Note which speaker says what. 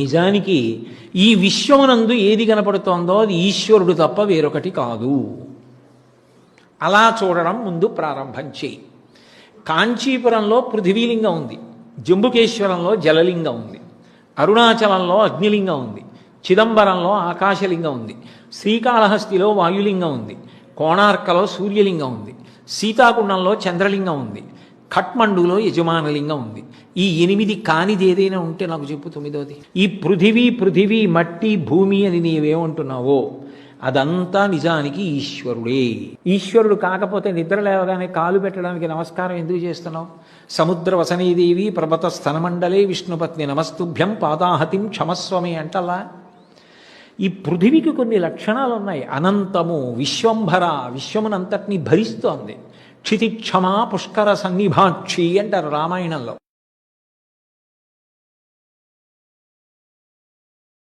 Speaker 1: నిజానికి ఈ విశ్వమునందు ఏది కనపడుతోందో అది ఈశ్వరుడు తప్ప వేరొకటి కాదు. అలా చూడడం ముందు ప్రారంభం చేయి. కాంచీపురంలో పృథివీలింగం ఉంది. జంబుకేశ్వరంలో జలలింగం ఉంది. అరుణాచలంలో అగ్నిలింగం ఉంది. చిదంబరంలో ఆకాశలింగం ఉంది. శ్రీకాళహస్తిలో వాయులింగం ఉంది. కోణార్కలో సూర్యలింగం ఉంది. సీతాకుండంలో చంద్రలింగం ఉంది. ఖట్మండులో యజమానలింగం ఉంది ఈ ఎనిమిది కానిది ఏదైనా ఉంటే నాకు చెప్పు తొమ్మిదోది ఈ పృథివీ పృథివీ మట్టి భూమి అని నీవేమంటున్నావో అదంతా నిజానికి ఈశ్వరుడే. ఈశ్వరుడు కాకపోతే నిద్ర లేవగానే కాలు పెట్టడానికి నమస్కారం ఎందుకు చేస్తున్నావు? సముద్ర వసనీదేవి ప్రభత స్తనమండలే విష్ణుపత్ని నమస్తుభ్యం పాదాహతిం క్షమస్వమే అంటలా ఈ పృథివికి కొన్ని లక్షణాలు ఉన్నాయి అనంతము విశ్వంభర విశ్వమునంతటిని భరిస్తోంది. క్షితిక్షమా పుష్కర సన్నిభాక్షి అంటారు రామాయణంలో.